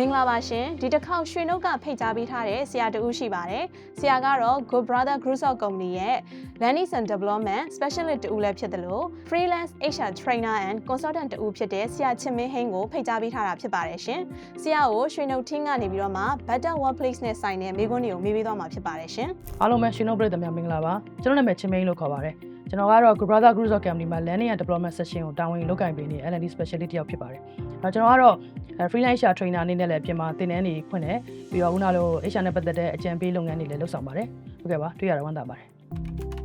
မင်္ဂလာပါရှင်ဒီတစ်ခေါက်ရွှေနှုတ်ကဖိတ်ကြားပေးထားတဲ့ဆရာတဦးရှိပါတယ်ဆရာကတော့ Good Brother Group of Company ရဲ့ Learning and Development Specialist တူလည်းဖြစ်တယ်လို့ Freelance HR Trainer and Consultant တူဖြစ်တဲ့ဆရာချစ်မင်းဟင်းကိုဖိတ်ကြားပေးထားတာဖြစ်ပါတယ်ရှင်ဆရာကိုရွှေနှုတ်ထင်းကနေပြီးတော့မှ Better Workplace နဲ့ဆိုင်တဲ့မိကွန်းတွေကိုမေးပေးသွားမှာဖြစ်ပါတယ်ရှင်အားလုံးပဲရှင်တို့ပြည်သူများမင်္ဂလာပါကျွန်တော်နာမည်ချင်းမင်းလို့ခေါ်ပါတယ် ကျွန်တော်ကတော့ Good Brother Group of Company မှာ Learning and Development Session ကိုတာဝန်ယူလုပ်ကိုင်ပေးနေ L&D Specialist တယောက်ဖြစ်ပါတယ်အဲကျွန်တော်ကတော့ freelance trainer အနေနဲ့လည်းပြင်မှာသင်တန်းတွေဖွင့်တယ်ပြီးတော့ခုနလို HR နဲ့ပတ်သက်တဲ့အကြံပေးလုပ်ငန်းတွေလည်းလုပ်ဆောင်ပါတယ်ဟုတ်ကဲ့ပါတွေ့ရတာဝမ်းသာပါတယ်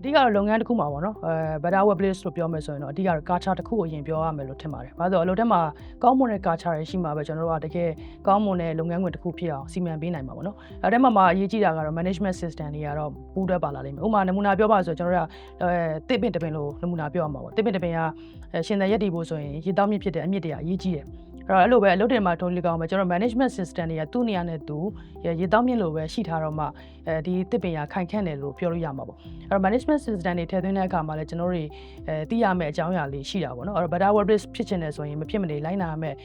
အဓိကတော့လုပ်ငန်းတစ်ခုမှာပေါ့နော်အဲ better workplace လို့ပြောမယ်ဆိုရင်တော့အဓိကတော့ culture တစ်ခုကိုအရင်ပြောရမယ်လို့ထင်ပါတယ်။ဘာလို့လဲဆိုတော့အလုပ်ထဲမှာကောင်းမွန်တဲ့ culture တွေရှိမှာပဲကျွန်တော်တို့ကတကယ်ကောင်းမွန်တဲ့လုပ်ငန်းခွင်တစ်ခုဖြစ်အောင်စီမံပေးနိုင်မှာပေါ့နော်။အဲဒီမှာမှာအရေးကြီးတာကတော့ management system တွေကတော့ပူးတွဲပါလာလိမ့်မယ်။ဥပမာနမူနာပြောပါဆိုကျွန်တော်တို့ကအဲတစ်ပင်တစ်ပင်လို့နမူနာပြောရမှာပေါ့။တစ်ပင်တစ်ပင်ကရှင်သန်ရက်တည်ဖို့ဆိုရင်ရေတောက်မြစ်ဖြစ်တဲ့အမြစ်တွေကအရေးကြီးတယ်။အဲ့ တော့အဲ့လိုပဲအလုပ်တွေမှာထုံးလေးကောင်းပဲကျွန်တော် management system တွေကသူ့နေရာနဲ့သူရေတောက်မြင့်လိုပဲရှိထားတော့မှအဲဒီတစ်ပင်ရခိုင်ခန့်တယ်လို့ပြောလို့ရမှာပေါ့အဲ့တော့ management system တွေထည့်သွင်းတဲ့အခါမှာလည်းကျွန်တော်တို့အဲသိရမယ့်အကြောင်းအရာလေးရှိတာပေါ့နော်အဲ့တော့ better workplace ဖြစ်ချင်တယ်ဆိုရင်မဖြစ်မနေလိုက်နာရမယ့်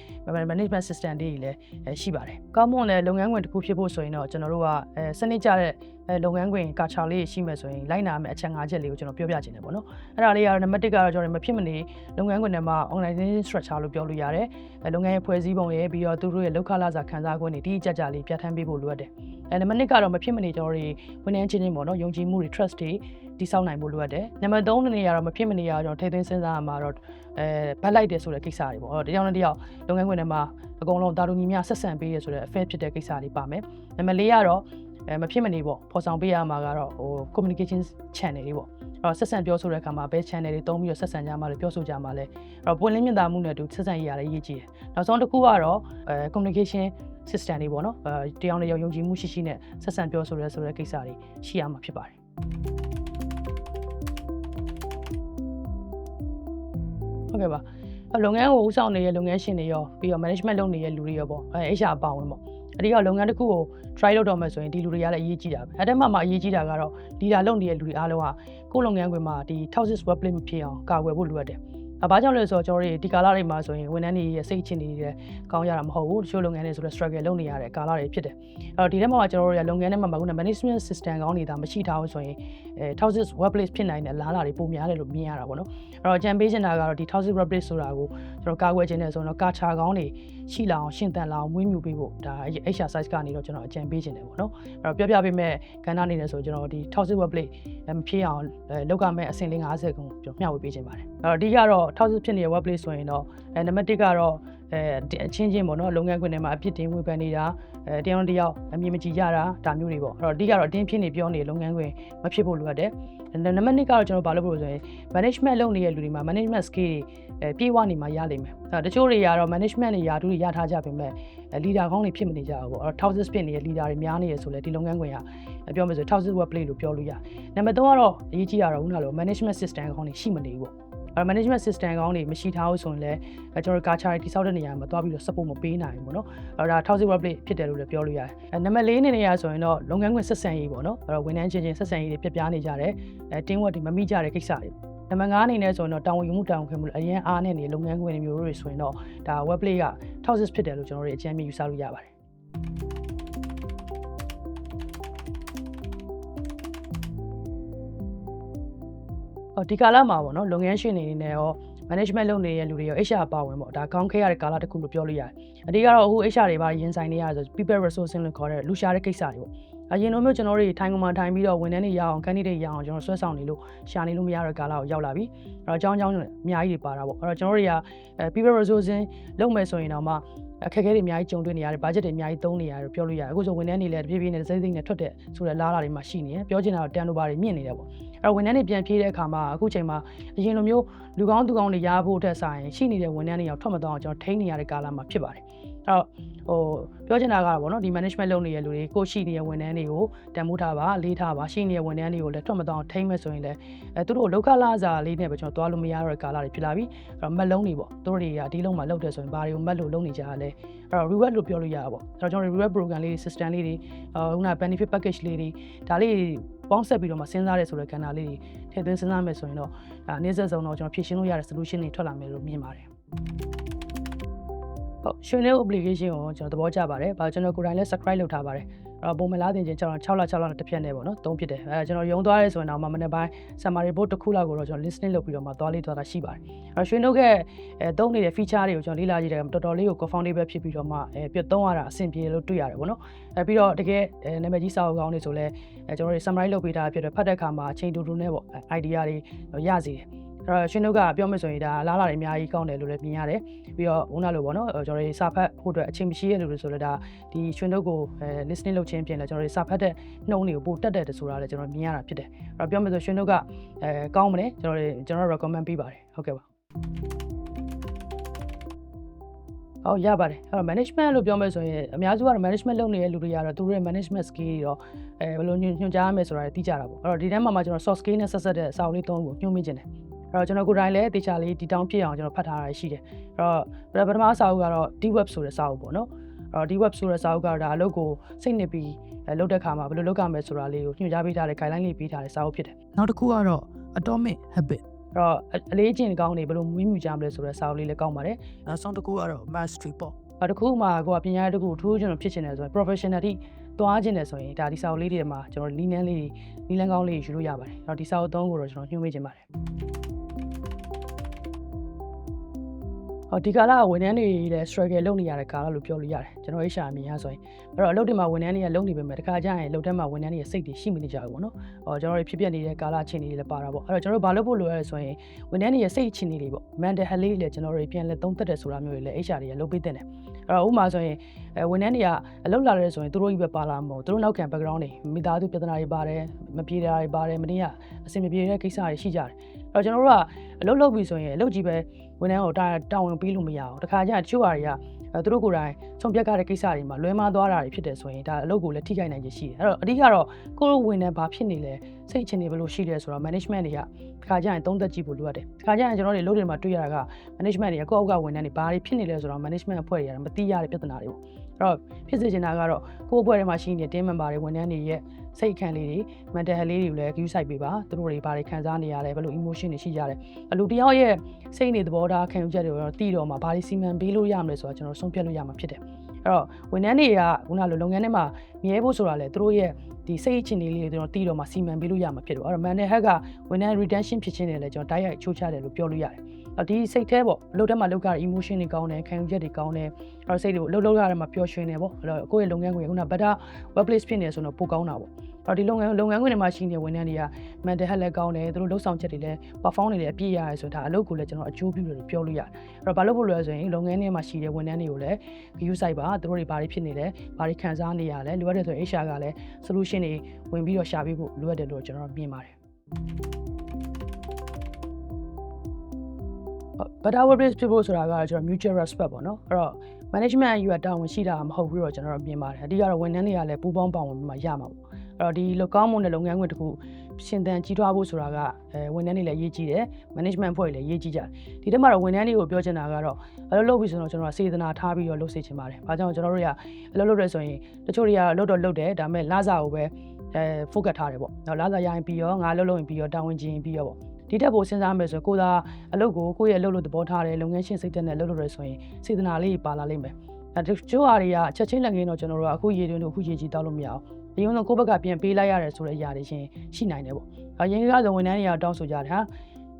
management system တွေလည်းရှိပါတယ်ကောင်းမွန်တဲ့လုပ်ငန်းခွင်တစ်ခုဖြစ်ဖို့ဆိုရင်တော့ကျွန်တော်တို့ကအဲစနစ်ကျတဲ့ အဲလုပ်ငန်းခွင်ကာချာလေးရှိမယ်ဆိုရင်လိုက်နာမယ့်အချက်၅ချက်လေးကိုကျွန်တော်ပြောပြချင်တယ်ပေါ့နော်အဲ့ဒါလေးကတော့နံပါတ်1ကတော့ကျွန်တော်မဖြစ်မနေလုပ်ငန်းခွင်ထဲမှာ organization structure လို့ပြောလို့ရတယ်အဲလုပ်ငန်းရဲ့ဖွဲ့စည်းပုံရဲ့ပြီးတော့သူတို့ရဲ့လောက်ခလာစာခံစား권တွေတိကျကျလေးပြဋ္ဌာန်းပေးဖို့လိုအပ်တယ်အဲနံပါတ်2ကတော့မဖြစ်မနေကျွန်တော်တွေဝန်ထမ်းချင်းချင်းပေါ့နော်ယုံကြည်မှုတွေ trust တွေတည်ဆောက်နိုင်ဖို့လိုအပ်တယ်နံပါတ်3အနေနဲ့ကတော့မဖြစ်မနေရကျွန်တော်ထိသွင်းစဉ်းစားရမှာတော့အဲဘက်လိုက်တယ်ဆိုတဲ့ကိစ္စတွေပေါ့အဲ့တော့တရားနဲ့တရားလုပ်ငန်းခွင်ထဲမှာအကုန်လုံးတာတူညီမျှဆက်ဆံပေးရဆိုတဲ့ affair ဖြစ်တဲ့ကိစ္စတွေပါမယ်နံပါတ်4ကတော့ အဲမဖြစ်မနေပေါ့ဖော်ဆောင်ပေးရမှာကတော့ဟို communication channel တွေပေါ့အဲ့တော့ဆက်ဆံပြောဆိုတဲ့အခါမှာဘယ် channel တွေတုံးပြီးတော့ဆက်ဆံကြမှာလဲပြောဆိုကြမှာလဲအဲ့တော့ပွင့်လင်းမြင်သာမှုနဲ့တူဆက်ဆံရေးရလည်းအရေးကြီးတယ်နောက်ဆုံးတစ်ခုကတော့အဲ communication system တွေပေါ့နော်အဲတရားနဲ့ယုံကြည်မှုရှိရှိနဲ့ဆက်ဆံပြောဆိုရဲဆိုတဲ့ကိစ္စတွေရှိရမှာဖြစ်ပါတယ်ဟုတ်ကဲ့ပါလုပ်ငန်းကိုဦးဆောင်နေတဲ့လုပ်ငန်းရှင်တွေရောပြီးတော့ management လုပ်နေတဲ့လူတွေရောပေါ့အဲ HR အပါဝင်ပေါ့ အဓိကလုပ်ငန်းတစ်ခုကို try လုပ်တော့မယ်ဆိုရင်ဒီလူတွေကလည်းအရေးကြီးတာပဲအဲ့ဒါမှမှအရေးကြီးတာကတော့ leader လုပ်နေတဲ့လူတွေအားလုံးကကိုယ်လုပ်ငန်းခွင်မှာဒီ toxic workplace မဖြစ်အောင်ကာကွယ်ဖို့လိုအပ်တယ်။ဘာကြောင့်လဲဆိုတော့ကျွန်တော်တို့ဒီကာလတွေမှာဆိုရင်ဝန်ထမ်းတွေရဲ့စိတ်ချင်းတွေလည်းကောင်းရတာမဟုတ်ဘူး။တချို့လုပ်ငန်းတွေဆိုတော့ struggle လုပ်နေရတဲ့ကာလတွေဖြစ်တယ်။အဲ့တော့ဒီထဲမှာကျွန်တော်တို့ရဲ့လုပ်ငန်းထဲမှာခုန management system ကောင်းနေတာမရှိထားဘူးဆိုရင်အဲ toxic workplace ဖြစ်နိုင်တဲ့အလားအလာတွေပုံများတယ်လို့မြင်ရတာပေါ့နော်။အဲ့ တော့ကြံပေးချင်တာကတော့ဒီ toxic workplace ဆိုတာကိုကျွန်တော်ကာကွယ်ခြင်းနဲ့ဆိုတော့ကာချာကောင်းတွေရှိလာအောင်ရှင်းသန်လာအောင်မွေးမြူပေးဖို့ဒါ exercise ကနေတော့ကျွန်တော်အကြံပေးခြင်းတယ်ပေါ့နော်။အဲ့တော့ပြောပြပေးမဲ့ကဏ္ဍအနေနဲ့ဆိုကျွန်တော်ဒီ toxic workplace မဖြစ်အောင်လောက်ကမဲ့အဆင့်လေး50ခုကျွန်တော်မျှဝေပေးခြင်းပါတယ်။အဲ့တော့အဓိကတော့ toxic ဖြစ်နေတဲ့ workplace ဆိုရင်တော့အဲနံပါတ်1ကတော့အဲအချင်းချင်းပေါ့နော်လုပ်ငန်းခွင်ထဲမှာအဖြစ်တင်ဝေဖန်နေတာအဲတယောက်တစ်ယောက်အမြင်မကြည့်ကြတာဒါမျိုးတွေပေါ့အဲ့တော့အဓိကတော့အတင်းဖြစ်နေပြောနေလုပ်ငန်းခွင်မဖြစ်ဖို့လိုအပ်တယ် နံပါတ်2ကတော့ကျွန်တော်ဘာလုပ်ဖို့ဆိုရင် management လုပ်နေတဲ့လူတွေမှာ management skill တွေပြေးဝနေမှာရလိမ့်မယ်အဲတချို့တွေကတော့ management တွေယာတူတွေရထားကြပေမဲ့ leader ကောင်းတွေဖြစ်မနေကြဘူးပေါ့အဲ့တော့ toxic ဖြစ်နေတဲ့ leader တွေများနေရဆိုလဲဒီလုပ်ငန်းခွင်ကပြောမယ်ဆို toxic workplace လို့ပြောလို့ရနံပါတ်3ကတော့အရေးကြီးတာတော့ခုနလို management system ကောင်းတွေရှိမနေဘူးပေါ့ အဲ management system ကောင်းတွေမရှိထားဘူးဆိုရင်လည်းကျွန်တော်တို့ culture တိစောက်တဲ့နေရာမှာသွားပြီးတော့ support မပေးနိုင်ဘူးပေါ့နော်အဲဒါ toxic workplace ဖြစ်တယ်လို့လည်းပြောလို့ရတယ်အဲနံပါတ်4အနေနဲ့ရဆိုရင်တော့လုပ်ငန်းခွင်ဆက်ဆံရေးပေါ့နော်အဲတော့ဝန်ထမ်းချင်းချင်းဆက်ဆံရေးတွေပြပြနေကြတယ်အဲ team work တွေမမိကြတဲ့ကိစ္စတွေနံပါတ်5အနေနဲ့ဆိုရင်တော့တာဝန်ယူမှုတာဝန်ခံမှုအရင်အားနဲ့နေလုပ်ငန်းခွင်တွေမျိုးတွေဆိုရင်တော့ဒါ workplace က toxic ဖြစ်တယ်လို့ကျွန်တော်တို့အကြမ်းမြင်ယူဆလို့ရပါတယ် ဒီကာလမှာပေါ့နော်လုပ်ငန်းရှင်တွေအနေနဲ့ရော management လုပ်နေတဲ့လူတွေရော HR ပါဝင်ပေါ့ဒါကောင်းခဲ့ရတဲ့ကာလတစ်ခုလို့ပြောလို့ရတယ်အဓိကတော့အခု HR တွေပါရင်ဆိုင်နေရဆို people resourcing လို့ခေါ်တဲ့လူရှာတဲ့ကိစ္စတွေပေါ့အရင်လိုမျိုးကျွန်တော်တို့ထိုင်ကုန်မှာထိုင်ပြီးတော့ဝန်ထမ်းတွေရအောင် candidate ရအောင်ကျွန်တော်ဆွဲဆောင်နေလို့ရှာနေလို့မရတဲ့ကာလကိုရောက်လာပြီအဲ့တော့အကြောင်းအကြောင်းအများကြီးတွေပါတာပေါ့အဲ့တော့ကျွန်တော်တို့တွေက people resourcing လုပ်မယ်ဆိုရင်တော့မှ အခက်အခဲတွေအများကြီးကြုံတွေ့နေရတယ်။ budget တွေအများကြီးသုံးနေရတယ်ပြောလို့ရတယ်။အခုဆိုဝန်ထမ်းတွေလည်းတဖြည်းဖြည်းနဲ့စိမ့်စိမ့်နဲ့ထွက်တဲ့ဆိုတဲ့လားလာတွေမှာရှိနေတယ်။ပြောချင်တာတော့တန်လိုပါတွေမြင့်နေတယ်ပေါ့။အဲ့တော့ဝန်ထမ်းတွေပြန်ပြေးတဲ့အခါမှာအခုချိန်မှာအရင်လိုမျိုးလူကောင်းသူကောင်းတွေရဖို့အတွက်ဆိုင်ရှိနေတဲ့ဝန်ထမ်းတွေရောက်ထွက်မတော့အောင်ကျွန်တော်ထိန်းနေရတဲ့ကာလမှာဖြစ်ပါတယ်။ တော့ဟိုပြောချင်တာကတော့ဗောနော်ဒီ management လုပ်နေတဲ့လူတွေကိုရှိနေတဲ့ဝန်ထမ်းတွေကိုတန်ဖိုးထားပါလေးထားပါရှိနေတဲ့ဝန်ထမ်းတွေကိုလည်းထွက်မတောင်းထိမ့်မဲ့ဆိုရင်လည်းအဲသူတို့လောက်ခလာစာလေးနဲ့ပဲကျွန်တော်သွားလို့မရတော့တဲ့ကာလတွေဖြစ်လာပြီအဲ့တော့မက်လုံးတွေပေါ့သူတို့တွေကဒီလုံးမှာလောက်တယ်ဆိုရင်ဘာတွေကိုမက်လို့လုပ်နေကြရလဲအဲ့တော့ reward လို့ပြောလို့ရတာပေါ့အဲ့တော့ကျွန်တော် reward program လေးတွေ system လေးတွေအာခုန benefit package လေးတွေဒါလေးပေါင်းဆက်ပြီးတော့မှစဉ်းစားရဲဆိုတဲ့ကဏ္ဍလေးတွေထည့်သွင်းစဉ်းစားမယ်ဆိုရင်တော့ဒါအနေဆက်ဆုံးတော့ကျွန်တော်ဖြည့်ရှင်းလို့ရတဲ့ solution တွေထွက်လာမယ်လို့မြင်ပါတယ် ဟုတ်ရွှေနေ application ကိုကျွန်တော်သဘောကျပါတယ်။ဘာလို့ကျွန်တော်ကိုယ်တိုင်လည်း subscribe လုပ်ထားပါတယ်။အဲ့တော့ပုံမလားတင်ချင်းကျွန်တော်6လ6လနဲ့တစ်ဖြတ်နေပေါ့နော်။သုံးဖြစ်တယ်။အဲကျွန်တော်ရုံသွားရဲဆိုရင်တော့မနေ့ပိုင်း summary report တစ်ခုလောက်ကိုတော့ကျွန်တော် listening လုပ်ပြီးတော့မှသွားလေးသွားတာရှိပါတယ်။အဲ့တော့ရွှေနှုတ်ရဲ့အဲသုံးနေတဲ့ feature တွေကိုကျွန်တော်လေ့လာကြည့်တယ်တော်တော်လေးကို confoundable ဖြစ်ပြီးတော့မှအဲပြတ်သုံးရတာအဆင်ပြေလို့တွေ့ရတယ်ပေါ့နော်။အဲပြီးတော့တကယ်အဲနာမည်ကြီးစာအုပ်ကောင်းတွေဆိုလဲအဲကျွန်တော်တို့ summary လုပ်ပေးတာဖြစ်တယ်ဖတ်တဲ့အခါမှာအချိန်တူတူနဲ့ပေါ့ idea တွေရစေတယ်။ အဲ့တော့ရှင်တို့ကပြောမယ်ဆိုရင်ဒါလားလာတွေအများကြီးကောင်းတယ်လို့လည်းမြင်ရတယ်ပြီးတော့ဦးနာလို့ပေါ့နော်ကျွန်တော်တို့စာဖတ်ဖို့အတွက်အချိန်မရှိရလို့ဆိုတော့ဒါဒီရှင်တို့ကိုအဲ listening လုပ်ခြင်းပြင်လဲကျွန်တော်တို့စာဖတ်တဲ့နှုံးတွေကိုပိုတက်တယ်ဆိုတာလည်းကျွန်တော်မြင်ရတာဖြစ်တယ်အဲ့တော့ပြောမယ်ဆိုရှင်တို့ကအဲကောင်းမလဲကျွန်တော်တို့ကျွန်တော် recommend ပေးပါတယ်ဟုတ်ကဲ့ပါဟုတ်ရပါတယ်အဲ့တော့ management လို့ပြောမယ်ဆိုရင်အများစုကတော့ management လုပ်နေတဲ့လူတွေကတော့သူတို့ရဲ့ management skill တွေတော့အဲဘယ်လိုညွှန်ကြားရမယ်ဆိုတာသိကြတာပေါ့အဲ့တော့ဒီထဲမှာမှကျွန်တော် soft skill နဲ့ဆက်ဆက်တဲ့စာအုပ်လေးသုံးကိုညွှန်မိခြင်းတယ်အဲ့ တော့ကျွန်တော်ကိုယ်တိုင်လည်းတေချာလေးဒီတောင်းပြအောင်ကျွန်တော်ဖတ်ထားတာရှိတယ်အဲ့တော့ပထမစာအုပ်ကတော့ D-web ဆိုတဲ့စာအုပ်ပေါ့နော်အဲ့တော့ D-web ဆိုတဲ့စာအုပ်ကတော့ဒါအလုပ်ကိုစိတ်နှစ်ပြီးအဲလုပ်တဲ့ခါမှာဘယ်လိုလုပ်ရမလဲဆိုတာလေးကိုညွှန်ကြားပေးထားတဲ့ guideline လေးပေးထားတဲ့စာအုပ်ဖြစ်တယ်နောက်တစ်ခုကတော့ atomic habit အဲ့တော့အလေးကျင့်ကောင်းနေဘယ်လိုမွေးမြူကြမလဲဆိုတဲ့စာအုပ်လေးလည်းကောင်းပါတယ်နောက်ဆုံးတစ်ခုကတော့ mastery ပေါ့နောက်တစ်ခုမှကိုကပညာရေးတစ်ခုထိုးကျွန်တော်ဖြစ်ချင်တယ်ဆိုရင် professional တိသွားခြင်းတယ်ဆိုရင်ဒါဒီစာအုပ်လေးတွေမှာကျွန်တော်နီးနန်းလေးတွေနီးလန်းကောင်းလေးယူလို့ရပါတယ်အဲ့တော့ဒီစာအုပ်သုံးကိုတော့ကျွန်တော်ညွှန်ပေးခြင်းပါတယ် ဒီကာလကဝန်ထမ်းတွေလည်း struggle လုပ်နေရတဲ့ကာလလို့ပြောလို့ရတယ်ကျွန်တော် HR အမြင်ရဆိုရင်အဲ့တော့အလုပ်တွေမှာဝန်ထမ်းတွေကလုပ်နေပေမဲ့တခါကျရင်အလုပ်ထဲမှာဝန်ထမ်းတွေရဲ့စိတ်တွေရှိမနေကြဘူးပေါ့နော်ဟောကျွန်တော်တို့ဖြစ်ပျက်နေတဲ့ကာလအခြေအနေတွေလည်းပါတာပေါ့အဲ့တော့ကျွန်တော်တို့ဘာလုပ်ဖို့လိုရလဲဆိုရင်ဝန်ထမ်းတွေရဲ့စိတ်အခြေအနေတွေပေါ့ mental health လေးလည်းကျွန်တော်တို့ပြန်လဲသုံးသပ်တယ်ဆိုတာမျိုးတွေလည်း HR တွေကလုပ်ပေးတဲ့တယ်အဲ့တော့ဥပမာဆိုရင်အဲဝန်ထမ်းတွေကအလုပ်လာတယ်ဆိုရင်သူတို့ကြီးပဲပါလာမှာမဟုတ်သူတို့နောက်ခံ background တွေမိသားစုပြဿနာတွေပါတယ်မပြေတာတွေပါတယ်မနေ့ကအဆင်မပြေတဲ့ကိစ္စတွေရှိကြတယ်အဲ့တော့ကျွန်တော်တို့ကအလုပ်လုပ်ပြီဆိုရင်အလုပ်ကြီးပဲ ဝန်ထမ်းကိုတာတာဝန်ပေးလို့မရအောင်တခါကျတချို့ဟာတွေကအဲသူတို့ကိုယ်တိုင်ဆုံးဖြတ်ကြတဲ့ကိစ္စတွေမှာလွဲမှားသွားတာတွေဖြစ်တယ်ဆိုရင်ဒါအလုပ်ကိုလည်းထိခိုက်နိုင်ခြင်းရှိတယ်အဲ့တော့အဓိကတော့ကိုယ့်ဝန်ထမ်းဘာဖြစ်နေလဲစိတ်အခြေအနေဘယ်လိုရှိလဲဆိုတော့ management တွေကတခါကျရင်သုံးသက်ကြည့်ဖို့လိုအပ်တယ်တခါကျရင်ကျွန်တော်တို့လုပ်တွေမှာတွေ့ရတာက management တွေကကိုယ့်အောက်ကဝန်ထမ်းတွေဘာတွေဖြစ်နေလဲဆိုတော့ management အဖွဲ့တွေကမသိရတဲ့ပြဿနာတွေပေါ့အဲ့တော့ဖြစ်စေချင်တာကတော့ကိုယ့်အဖွဲ့ထဲမှာရှိနေတဲ့ team member တွေဝန်ထမ်းတွေရဲ့ စိတ်ခံလေးတွေ mental health လေးတွေကိုလည်း view site ပေးပါသူတို့တွေဘာတွေခံစားနေရလဲဘယ်လို emotion တွေရှိကြတယ်အလူတယောက်ရဲ့စိတ်နေသဘောထားခံယူချက်တွေကိုတော့တည်တော့မှာဘာတွေစီမံပေးလို့ရမလဲဆိုတာကျွန်တော်ဆုံးဖြတ်လို့ရမှာဖြစ်တယ်အဲ့တော့ဝန်ထမ်းတွေကခုနလိုလုပ်ငန်းထဲမှာမြဲဖို့ဆိုတာလေသူတို့ရဲ့ဒီစိတ်အခြေအနေလေးတွေကျွန်တော်တည်တော့မှာစီမံပေးလို့ရမှာဖြစ်တယ်အဲ့တော့ mental health ကဝန်ထမ်း retention ဖြစ်ခြင်းတွေလည်းကျွန်တော်တိုက်ရိုက်ချိုးချတယ်လို့ပြောလို့ရတယ်အဲ့ ဒီစိတ်แท้ပေါ့အလုပ်ထဲမှာလုပ်ကြတဲ့ emotion တွေကောင်းတယ်ခံယူချက်တွေကောင်းတယ်အဲ့တော့စိတ်တွေကိုအလုပ်လုပ်ရတဲ့မှာပျော်ရွှင်တယ်ပေါ့အဲ့တော့ကိုယ့်ရဲ့လုပ်ငန်းခွင်ကခုန better workplace ဖြစ်နေဆိုတော့ပိုကောင်းတာပေါ့အဲ့တော့ဒီလုပ်ငန်းလုပ်ငန်းခွင်တွေမှာရှိနေတဲ့ဝန်ထမ်းတွေက mental health လည်းကောင်းတယ်သူတို့လှုပ်ဆောင်ချက်တွေလည်း perform တွေလည်းအပြည့်ရတယ်ဆိုတာအလုပ်ကိုလည်းကျွန်တော်အကျိုးပြုတယ်လို့ပြောလို့ရတယ်အဲ့တော့ဘာလို့ဖို့လဲဆိုရင်လုပ်ငန်းထဲမှာရှိတဲ့ဝန်ထမ်းတွေကိုလည်း view site ပါသူတို့တွေဘာတွေဖြစ်နေလဲဘာတွေခံစားနေရလဲလိုအပ်တယ်ဆိုရင် HR ကလည်း solution တွေဝင်ပြီးတော့ရှာပေးဖို့လိုအပ်တယ်လို့ကျွန်တော်မြင်ပါတယ် better workplace ဖြစ်ဖို့ဆိုတာကတော့ကျွန်တော် mutual respect ပေါ့နော်အဲ့တော့ management ယူရတာဝန်ရှိတာမဟုတ်ဘူးတော့ကျွန်တော်တို့မြင်ပါတယ်အဓိကတော့ဝန်ထမ်းတွေကလည်းပူးပေါင်းပါဝင်ပြီးမှရမှာပေါ့အဲ့တော့ဒီလောကောင်းမွန်တဲ့လုပ်ငန်းခွင်တစ်ခုရှင်သန်ကြီးထွားဖို့ဆိုတာကအဲဝန်ထမ်းတွေလည်းအရေးကြီးတယ် management ဖွဲ့တွေလည်းအရေးကြီးကြတယ်ဒီတက်မှာတော့ဝန်ထမ်းတွေကိုပြောချင်တာကတော့အလုပ်လုပ်ပြီဆိုတော့ကျွန်တော်ကစေတနာထားပြီးတော့လုပ်စေချင်ပါတယ်ဘာကြောင့်ကျွန်တော်တို့ကအလုပ်လုပ်ရဲဆိုရင်တချို့တွေကလုပ်တော့လုပ်တယ်ဒါပေမဲ့လစာကိုပဲအဲ focus ထားတယ်ပေါ့နော်လစာရရင်ပြီးရောငါလုပ်လို့ရင်ပြီးရောတာဝန်ကျင်ရင်ပြီးရောပေါ့ ဒီတက်ဖို့စဉ်းစားမယ်ဆိုရင်ကိုသာအလုပ်ကိုကိုယ့်ရဲ့အလုပ်လို့သဘောထားတယ်လုပ်ငန်းရှင်စိတ်သက်နဲ့လုပ်လို့ရဆိုရင်စေတနာလေးပါလာလိမ့်မယ်အဲတချို့ဟာတွေကချက်ချင်းလက်ငင်းတော့ကျွန်တော်တို့ကအခုရေတွင်းတို့အခုရေကြီးတောက်လို့မရအောင်ဒီုံတော့ကိုယ့်ဘက်ကပြန်ပေးလိုက်ရတယ်ဆိုတဲ့အရာတွေရှင်ရှိနိုင်တယ်ပေါ့အရင်ကဆိုဝန်ထမ်းတွေကတောင်းဆိုကြတယ်ဟာ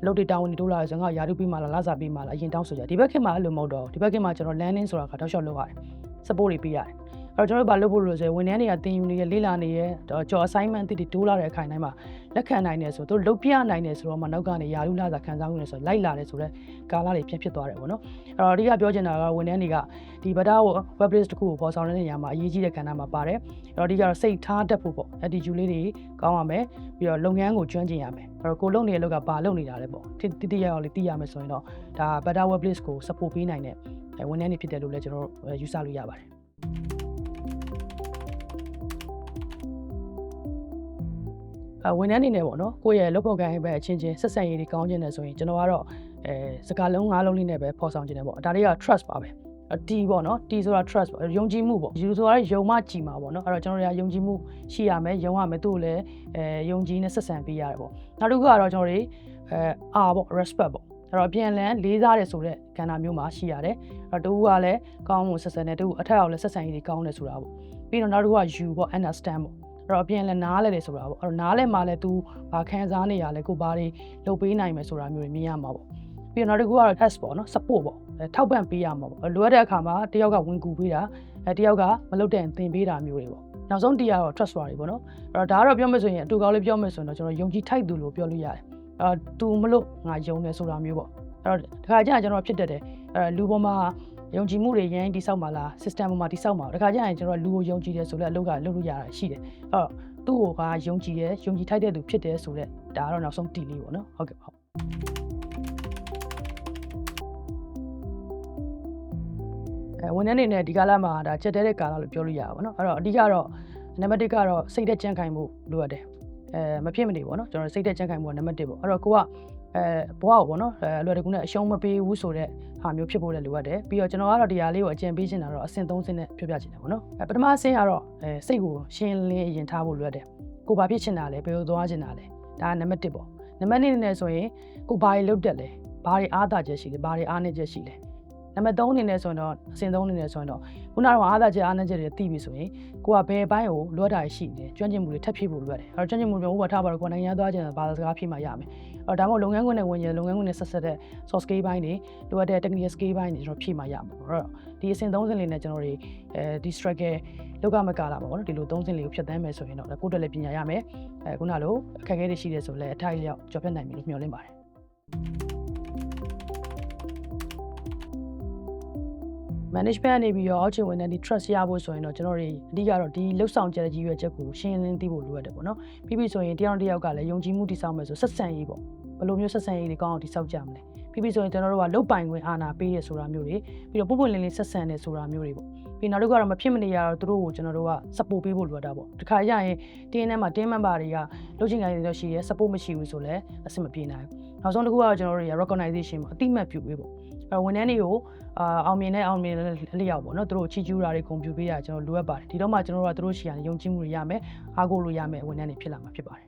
လုပ်တွေတောင်းဝင်တိုးလာဆိုငါယာရုပြီးမှလားလစာပြီးမှလားအရင်တောင်းဆိုကြဒီဘက်ခင်မှာအဲ့လိုမဟုတ်တော့ဒီဘက်ခင်မှာကျွန်တော် landing ဆိုတာကတောက်လျှောက်လုပ်ရတယ် support တွေပေးရတယ်အဲ့ တော့ကျွန်တော်တို့ဘာလုပ်ဖို့လို့လဲဆိုရင်ဝန်ထမ်းတွေကတင်ယူနေရလေးလာနေရကြော် assignment တိတိတိုးလာတဲ့အခိုင်တိုင်းမှာလက်ခံနိုင်တယ်ဆိုတော့လုပ်ပြနိုင်တယ်ဆိုတော့မှနောက်ကနေယာရုလာစာခံစားမှုနဲ့ဆိုလိုက်လာတယ်ဆိုတော့ကာလတွေဖြစ်ဖြစ်သွားတယ်ပေါ့နော်အဲ့တော့အဓိကပြောချင်တာကဝန်ထမ်းတွေကဒီဗဒါကို web page တစ်ခုကိုပေါ်ဆောင်တဲ့နေရာမှာအရေးကြီးတဲ့ကဏ္ဍမှာပါတယ်အဲ့တော့အဓိကတော့စိတ်ထားတတ်ဖို့ပေါ့ attitude လေးတွေကောင်းရမယ်ပြီးတော့လုပ်ငန်းကိုကျွမ်းကျင်ရမယ်အဲ့တော့ကိုလုပ်နေတဲ့လောက်ကဘာလုပ်နေတာလဲပေါ့တိတိယောက်လေးသိရမယ်ဆိုရင်တော့ဒါ better web place ကို support ပေးနိုင်တဲ့ဝန်ထမ်းတွေဖြစ်တယ်လို့လည်းကျွန်တော်တို့ယူဆလို့ရပါတယ် ဝန်ထမ်းအနေနဲ့ပေါ့နော်ကိုယ့်ရဲ့လုပ်ဖို့ကိုင်းပဲအချင်းချင်းဆက်ဆံရေးတွေကောင်းခြင်းနဲ့ဆိုရင်ကျွန်တော်ကတော့အဲစကားလုံး၅လုံးလေးနဲ့ပဲဖော်ဆောင်ခြင်းနဲ့ပေါ့ဒါတွေက trust ပါပဲအတီပေါ့နော်တီဆိုတာ trust ပေါ့ယုံကြည်မှုပေါ့ယူဆိုတာယုံမှကြည်မှာပေါ့နော်အဲ့တော့ကျွန်တော်တို့ကယုံကြည်မှုရှိရမယ်ယုံရမယ်သူ့ကိုလည်းအဲယုံကြည်နဲ့ဆက်ဆံပေးရတယ်ပေါ့နောက်တစ်ခုကတော့ကျွန်တော်တို့အဲအာပေါ့ respect ပေါ့အဲ့တော့ပြန်လည်လေးစားတယ်ဆိုတဲ့ကဏ္ဍမျိုးမှာရှိရတယ်အဲ့တော့တူကလည်းကောင်းမှုဆက်ဆံတယ်တူအထက်အောင်လည်းဆက်ဆံရေးတွေကောင်းတယ်ဆိုတာပေါ့ပြီးတော့နောက်တစ်ခုက you ပေါ့ understand ပေါ့အဲ့ တော့အပြင်လည်းနားလဲတယ်ဆိုတာပေါ့အဲ့တော့နားလဲမှလည်း तू ဘာခံစားနေရလဲကိုဘာတွေလုပ်ပေးနိုင်မယ်ဆိုတာမျိုးတွေမြင်ရမှာပေါ့ပြီးတော့နောက်တစ်ခုကတော့ S ပေါ့နော် support ပေါ့အဲထောက်ပံ့ပေးရမှာပေါ့လိုအပ်တဲ့အခါမှာတယောက်ကဝင်ကူပေးတာအဲတယောက်ကမလုပ်တဲ့သင်ပေးတာမျိုးတွေပေါ့နောက်ဆုံးတရားတော့ trust တွေပေါ့နော်အဲ့တော့ဒါကတော့ပြောမယ်ဆိုရင်အတူကောင်းလေးပြောမယ်ဆိုရင်တော့ကျွန်တော်ယုံကြည်ထိုက်သူလို့ပြောလို့ရတယ်အဲ तू မလို့ငါယုံတယ်ဆိုတာမျိုးပေါ့အဲ့တော့တခါကျရင်ကျွန်တော်ဖြစ်တတ်တယ်အဲလူပေါ်မှာ ယုံကြည်မှုတွေရရင်တိဆောက်ပါလား system ပေါ်မှာတိဆောက်ပါတခါကျရင်ကျွန်တော်လူကိုယုံကြည်တယ်ဆိုလဲအလုပ်ကလုပ်လို့ရတာရှိတယ်အဲ့တော့သူ့ကိုကယုံကြည်တယ်ယုံကြည်ထိုက်တဲ့သူဖြစ်တယ်ဆိုတော့ဒါကတော့နောက်ဆုံးတီလေးပေါ့နော်ဟုတ်ကဲ့ဟုတ်အဲဝန်ထမ်းတွေနဲ့ဒီကာလမှာဒါချက်တဲတဲ့ကာလလို့ပြောလို့ရတာပေါ့နော်အဲ့တော့အဓိကတော့နံပါတ်1ကတော့စိတ်သက်ကြံ့ခိုင်မှုလိုအပ်တယ်အဲမဖြစ်မနေပေါ့နော်ကျွန်တော်စိတ်သက်ကြံ့ခိုင်မှုကနံပါတ်1ပေါ့အဲ့တော့ကိုက အဲဘဝကိုပေါ့နော်အဲလွယ်တကူနဲ့အရှုံးမပေးဘူးဆိုတဲ့ဟာမျိုးဖြစ်ဖို့လည်းလိုအပ်တယ်ပြီးတော့ကျွန်တော်ကတော့ဒီဟာလေးကိုအကြံပေးချင်တာတော့အဆင့်3ဆင့်နဲ့ပြောပြချင်တယ်ပေါ့နော်အဲပထမအဆင့်ကတော့အဲစိတ်ကိုရှင်းလင်းရင်ထားဖို့လိုအပ်တယ်ကိုဘာဖြစ်ချင်တာလဲဘယ်လိုသွားချင်တာလဲဒါကနံပါတ်1ပေါ့နံပါတ်2နဲ့ဆိုရင်ကိုဘာတွေလုပ်တတ်လဲဘာတွေအားသာချက်ရှိလဲဘာတွေအားနည်းချက်ရှိလဲ နံပါတ်3အနေနဲ့ဆိုရင်တော့အဆင့်3အနေနဲ့ဆိုရင်တော့ခုနကတော့အားသာချက်အားနည်းချက်တွေသိပြီဆိုရင်ကိုကဘယ်ဘိုင်းကိုလွတ်တာရှိနေကျွမ်းကျင်မှုတွေထပ်ဖြည့်ဖို့လိုရတယ်အဲ့တော့ကျွမ်းကျင်မှုတွေဥပမာထားပါတော့ကိုယ်နိုင်ငံသွားခြင်းဘာသာစကားဖြည့်မှရမယ်အဲ့တော့ဒါမှမဟုတ်လုပ်ငန်းခွင်နဲ့ဝင်ရလုပ်ငန်းခွင်နဲ့ဆက်ဆက်တဲ့ soft skill ဘိုင်းတွေလိုအပ်တဲ့ technical skill ဘိုင်းတွေကျွန်တော်ဖြည့်မှရမှာအဲ့တော့ဒီအဆင့်3ဆင့်လေးနဲ့ကျွန်တော်တွေအဲဒီ struggle လောက်ကမကလာပါဘောနော်ဒီလို3ဆင့်လေးကိုဖြတ်သန်းမယ်ဆိုရင်တော့ကိုယ့်အတွက်လည်းပညာရမယ်အဲခုနလိုအခက်အခဲတွေရှိတယ်ဆိုလည်းအထိုက်လျောက်ကျော်ဖြတ်နိုင်ပြီလို့မျှော်လင့်ပါတယ် management ကနေပြီးတော့အောက်ခြေဝန်ထမ်းတွေ trust ရဖို့ဆိုရင်တော့ကျွန်တော်တွေအဓိကတော့ဒီလှုပ်ဆောင်ချက်ကြီးရွယ်ချက်ကိုရှင်းလင်းသိဖို့လိုအပ်တယ်ပေါ့နော်ပြီးပြီဆိုရင်တယောက်တစ်ယောက်ကလည်းယုံကြည်မှုတည်ဆောက်မယ်ဆိုဆက်ဆံရေးပေါ့ဘယ်လိုမျိုးဆက်ဆံရေးတွေကောင်းအောင်တည်ဆောက်ကြမလဲပြီးပြီဆိုရင်ကျွန်တော်တို့ကလုတ်ပိုင်ခွင့်အာဏာပေးရဆိုတာမျိုးတွေပြီးတော့ပုံပွင့်လင်းလင်းဆက်ဆံတယ်ဆိုတာမျိုးတွေပေါ့ပြီးနောက်တစ်ခုကတော့မဖြစ်မနေရတော့သူတို့ကိုကျွန်တော်တို့က support ပေးဖို့လိုအပ်တာပေါ့ဒီခါရရင်တင်းထဲမှာတင်း member တွေကလုပ်ချင်ကြတယ်တော့ရှိရဲ support မရှိဘူးဆိုလည်းအဆင်မပြေနိုင်ဘူးနောက်ဆုံးတစ်ခုကတော့ကျွန်တော်တို့ရ recognition ပေါ့အတိမတ်ပြုပေးပေါ့အဲ ဝန်ထမ်းတွေကိုအာအောင်မြင်တဲ့အောင်မြင်တဲ့လျောက်ပေါ့နော်သူတို့ချီကျူးတာတွေဂုဏ်ပြုပေးတာကျွန်တော်လိုအပ်ပါတယ်ဒီတော့မှကျွန်တော်တို့ကသူတို့ရှီရယုံကြည်မှုတွေရမယ်အားကိုးလို့ရမယ်ဝန်ထမ်းတွေဖြစ်လာမှာဖြစ်ပါတယ်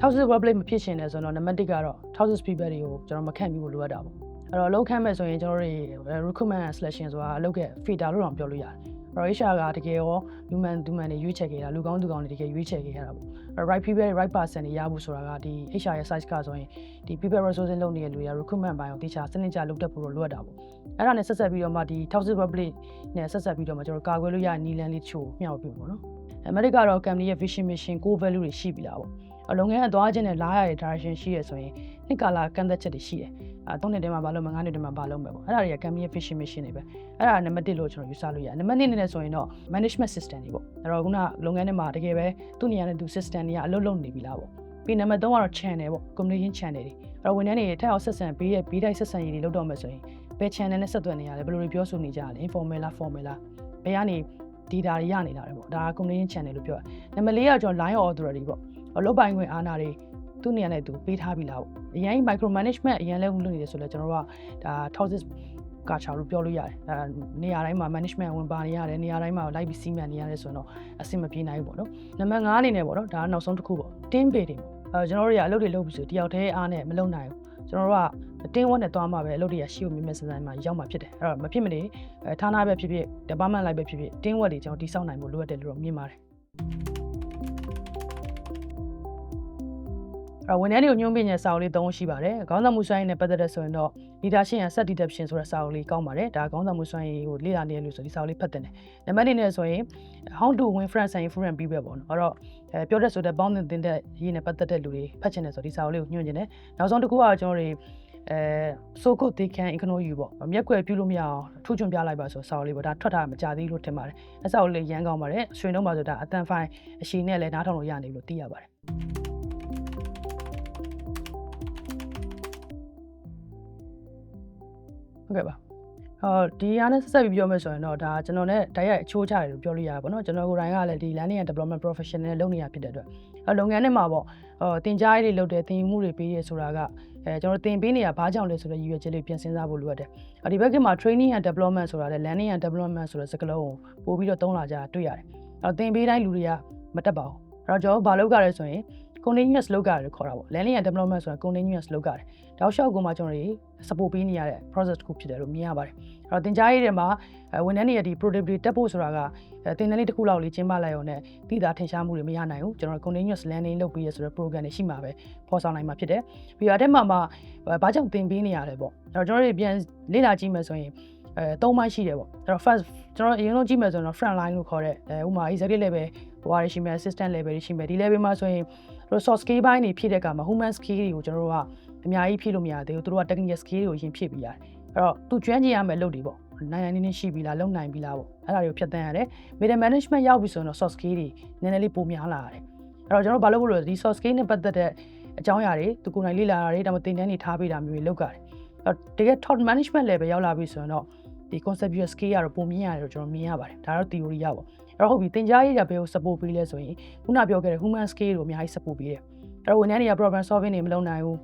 Toxic workplace မဖြစ်ရှင်လဲဆိုတော့နံပါတ်1ကတော့ toxic people တွေကိုကျွန်တော်မခန့်ပြီးဖို့လိုအပ်တာပေါ့အဲ့တော့အလုပ်ခန့်မဲ့ဆိုရင်ကျွန်တော်တို့ recruitment selection ဆိုတာအလုပ်က filter လို့တော့ပြောလို့ရတယ် အဲ့တော့ HR ကတကယ်ရော human human တွေရွေးချယ်ခဲ့တာလူကောင်းသူကောင်းတွေတကယ်ရွေးချယ်ခဲ့ရတာပေါ့အဲ့ right people right person တွေရဖို့ဆိုတာကဒီ HR ရဲ့ size ကဆိုရင်ဒီ people resourcing လုပ်နေတဲ့လူတွေက recruitment ဘိုင်းကိုတေချာစနစ်ကျလုပ်တတ်ဖို့တော့လိုအပ်တာပေါ့အဲ့ဒါနဲ့ဆက်ဆက်ပြီးတော့မှဒီ toxic workplace နဲ့ဆက်ဆက်ပြီးတော့မှကျွန်တော်ကာကွယ်လို့ရနီလန်လေးချို့မျှောက်ပြီးပေါ့နော်အမေရိကတော့ company ရဲ့ vision mission core value တွေရှိပြီလားပေါ့အ လုပ်ငန်းအသွားခြင်းနဲ့လာရတဲ့ direction ရှိရဆိုရင်နှစ်ကာလကန့်သက်ချက်တွေရှိတယ်။အဲသုံးနှစ်တည်းမှာဘာလို့မငါးနှစ်တည်းမှာဘာလို့မယ်ပေါ့။အဲ့ဒါတွေက company vision mission တွေပဲ။အဲ့ဒါနံပါတ်1လို့ကျွန်တော်ယူဆလို့ရတယ်။နံပါတ်2အနေနဲ့ဆိုရင်တော့ management system တွေပေါ့။အဲ့တော့ခုနလုပ်ငန်းထဲမှာတကယ်ပဲသူ့နေရာနဲ့သူ system တွေကအလုပ်လုပ်နေပြီလားပေါ့။ပြီးနံပါတ်3ကတော့ channel ပေါ့ communication channel တွေ။အဲ့တော့ဝန်ထမ်းတွေထက်အောင်ဆက်ဆံပေးရဲ့ပြီးတိုင်းဆက်ဆံရေးတွေလုပ်တော့မယ်ဆိုရင်ဘယ် channel နဲ့ဆက်သွယ်နေရလဲဘယ်လိုတွေပြောဆိုနေကြရလဲ informal လား formal လားဘယ်ကနေ data တွေရနေတာလဲပေါ့။ဒါက communication channel လို့ပြောတာ။နံပါတ်4ကကျွန်တော် line of authority ပေါ့။ လုပ်ပိုင်ခွင့်အာဏာတွေသူ့နေရာနဲ့သူပေးထားပြီလားပေါ့အရင် micro management အရင်လဲလုပ်နေတယ်ဆိုလဲကျွန်တော်တို့ကဒါ toxic ကချာလို့ပြောလို့ရတယ်အဲနေရာတိုင်းမှာ management ဝင်ပါနေရတယ်နေရာတိုင်းမှာလိုက်ပြီးစီမံနေရတယ်ဆိုတော့အဆင်မပြေနိုင်ဘူးပေါ့နော်နံပါတ်5အနေနဲ့ပေါ့နော်ဒါကနောက်ဆုံးတစ်ခုပေါ့ team building ပေါ့အဲကျွန်တော်တို့ရအလုပ်တွေလုပ်ပြီးဆိုတယောက်တည်းအားနဲ့မလုပ်နိုင်ဘူးကျွန်တော်တို့ကတင်းဝက်နဲ့သွားမှပဲအလုပ်တွေကရှေ့ကိုမြင်မြင်ဆန်ဆန်မှရောက်မှာဖြစ်တယ်အဲ့တော့မဖြစ်မနေအဲဌာနပဲဖြစ်ဖြစ် department လိုက်ပဲဖြစ်ဖြစ်တင်းဝက်တွေကျွန်တော်တိစောက်နိုင်ဖို့လိုအပ်တယ်လို့မြင်ပါတယ် တော့ဝန်ထမ်းတွေကိုညွှန်းပညာစာအုပ်လေး၃ခုရှိပါတယ်ခေါင်းဆောင်မှုစွမ်းရည်နဲ့ပတ်သက်တဲ့ဆိုရင်တော့ leadership and set detection ဆိုတဲ့စာအုပ်လေးကောင်းပါတယ်ဒါခေါင်းဆောင်မှုစွမ်းရည်ကိုလေ့လာနေရလို့ဆိုဒီစာအုပ်လေးဖတ်တင်တယ်နံပါတ်၄နဲ့ဆိုရင် how to win friends and influence people ပေါ့နော်အဲ့တော့အဲပြောတဲ့ဆိုတဲ့ပေါင်းတင်တဲ့ရေးနဲ့ပတ်သက်တဲ့လူတွေဖတ်ချင်တယ်ဆိုဒီစာအုပ်လေးကိုညွှန်ချင်တယ်နောက်ဆုံးတစ်ခုကကျွန်တော်တို့အဲ so good they can ignore you ပေါ့မျက်ကွယ်ပြုလို့မရအောင်ထူးချွန်ပြလိုက်ပါဆိုစာအုပ်လေးပေါ့ဒါထွက်တာမကြသေးလို့ထင်ပါတယ်အဲစာအုပ်လေးရမ်းကောင်းပါတယ်ရွှေနှုံးပါဆိုဒါအတန်ဖိုင်အရှိနဲ့လည်းနားထောင်လို့ရနေလို့သိရပါတယ် ဟုတ်ကဲ့ပါအော်ဒီအားနဲ့ဆက်ဆက်ပြီးပြောမယ်ဆိုရင်တော့ဒါကျွန်တော်နဲ့တိုက်ရိုက်အချိုးချတယ်လို့ပြောလို့ရပါဘောเนาะကျွန်တော်ကိုယ်တိုင်ကလည်းဒီ learning and development professional လုပ်နေရဖြစ်တဲ့အတွက်အဲလုပ်ငန်းထဲမှာပေါ့အော်တင်ကြားရေးတွေလုပ်တယ်တင်ယူမှုတွေပေးရဲဆိုတာကအဲကျွန်တော်တင်ပေးနေတာဘာကြောင့်လဲဆိုတော့ရည်ရွယ်ချက်လေးပြန်စဉ်းစားဖို့လိုအပ်တယ်အဒီဘက်ကမှာ training and development ဆိုတာလည်း learning and development ဆိုတဲ့စကားလုံးကိုပို့ပြီးတော့သုံးလာကြတွေ့ရတယ်အဲတင်ပေးတိုင်းလူတွေကမတက်ပါဘူးအဲ့တော့ကျွန်တော်ဘာလုပ်ကြလဲဆိုရင် continuous လုပ်ကြတယ်ခေါ်တာပေါ့ learning and development ဆိုတာ continuous လုပ်ကြတယ်တောက်လျှောက်ကမှကျွန်တော်တွေ support ပေးနေရတဲ့ process တစ်ခုဖြစ်တယ်လို့မြင်ရပါတယ်အဲ့တော့သင်ကြားရေးတွေမှာအဲဝန်ထမ်းတွေရဲ့ဒီ productivity တက်ဖို့ဆိုတာကအဲသင်တန်းလေးတစ်ခုလောက်လေးကျင်းပလိုက်ရုံနဲ့သိတာထင်ရှားမှုတွေမရနိုင်ဘူးကျွန်တော် continuous learning လုပ်ပြီးရဆိုတဲ့ program တွေရှိမှာပဲပေါ်ဆောင်နိုင်မှာဖြစ်တယ်ပြီးတော့အဲ့မှာမှဘာကြောင့်သင်ပေးနေရလဲပေါ့အဲ့တော့ကျွန်တော်တို့ပြန်လေ့လာကြည့်မယ်ဆိုရင်အဲသုံးပိုင်းရှိတယ်ပေါ့အဲ့တော့ first ကျွန်တော်အရင်ဆုံးကြည့်မယ်ဆိုရင်တော့ front line လို့ခေါ်တဲ့အဲဥပမာ executive level ဟိုဟာတွေရှိမယ် assistant level တွေရှိမယ်ဒီ level မှာဆိုရင် တို့ soft skill ဘိုင်းတွေဖြည့်တဲ့အခါမှာ human skill တွေကိုကျွန်တော်တို့ကအများကြီးဖြည့်လို့မရသေးဘူးသူတို့က technical skill တွေကိုအရင်ဖြည့်ပြီးရတယ်အဲ့တော့သူကျွမ်းကျင်ရမယ့်လုပ်တွေပေါ့နိုင်နိုင်နည်းနည်းရှိပြီလားလုံနိုင်ပြီလားပေါ့အဲ့ဒါတွေကိုဖြတ်သန်းရတယ် middle management ရောက်ပြီဆိုရင်တော့ soft skill တွေနည်းနည်းလေးပိုများလာရတယ်အဲ့တော့ကျွန်တော်ဘာလုပ်ဖို့လဲဒီ soft skill နဲ့ပတ်သက်တဲ့အကြောင်းအရာတွေသူကိုယ်တိုင်လေ့လာတာတွေဒါမှမဟုတ်သင်တန်းတွေထားပေးတာမျိုးတွေလုပ်ကြတယ်အဲ့တော့တကယ် top management level ရောက်လာပြီဆိုရင်တော့ဒီ conceptual skill ကတော့ပုံမြင်ရတယ်လို့ကျွန်တော်မြင်ရပါတယ်ဒါတော့ theory ရပါအဲ့ တော့ဟုတ်ပြီသင်ကြားရေးကဘယ်ကို support ပေးလဲဆိုရင်ခုနပြောခဲ့တဲ့ human skill ကိုအများကြီး support ပေးတယ်အဲ့တော့ဝန်ထမ်းတွေက problem solving တွေမလုပ်နိုင်ဘူး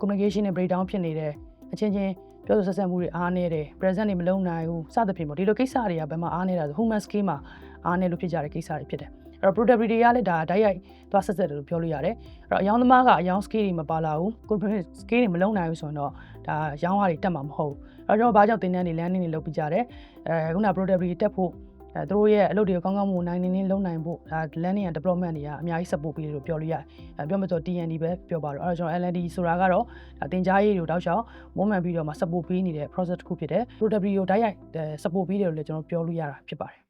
communication နဲ့ breakdown ဖြစ်နေတယ်အချင်းချင်းပြောဆိုဆက်ဆံမှုတွေအားနေတယ် present တွေမလုပ်နိုင်ဘူးစသဖြင့်ပေါ့ဒီလိုကိစ္စတွေကဘယ်မှာအားနေတာဆို human skill မှာအားနေလို့ဖြစ်ကြတဲ့ကိစ္စတွေဖြစ်တယ်အဲ့တော့ productivity တွေကလည်းဒါဓာတ်ရိုက်သွားဆက်ဆက်တယ်လို့ပြောလို့ရတယ်အဲ့တော့အယောင်သမားကအယောင် skill တွေမပါလာဘူး corporate skill တွေမလုပ်နိုင်ဘူးဆိုရင်တော့ဒါရောင်းရတွေတက်မှာမဟုတ်ဘူးအဲ့တော့ကျွန်တော်ဘာကြောင့်သင်တန်းတွေ learning တွေလုပ်ပြကြတယ်အဲခုန productivity တက်ဖို့ အဲသူတို့ရဲ့အလုပ်တွေကိုကောင်းကောင်းမွန်နိုင်နေနေလုပ်နိုင်ဖို့ဒါ learning and development တွေကအများကြီး support ပေးတယ်လို့ပြောလို့ရတယ်အဲပြောမယ်ဆို TND ပဲပြောပါတော့အဲ့တော့ကျွန်တော် LND ဆိုတာကတော့သင်ကြားရေးတွေကိုတောက်လျှောက်မွမ်းမံပြီးတော့မှ support ပေးနေတဲ့ process တစ်ခုဖြစ်တယ် productivity ကိုတိုက်ရိုက် support ပေးတယ်လို့လည်းကျွန်တော်ပြောလို့ရတာဖြစ်ပါတယ်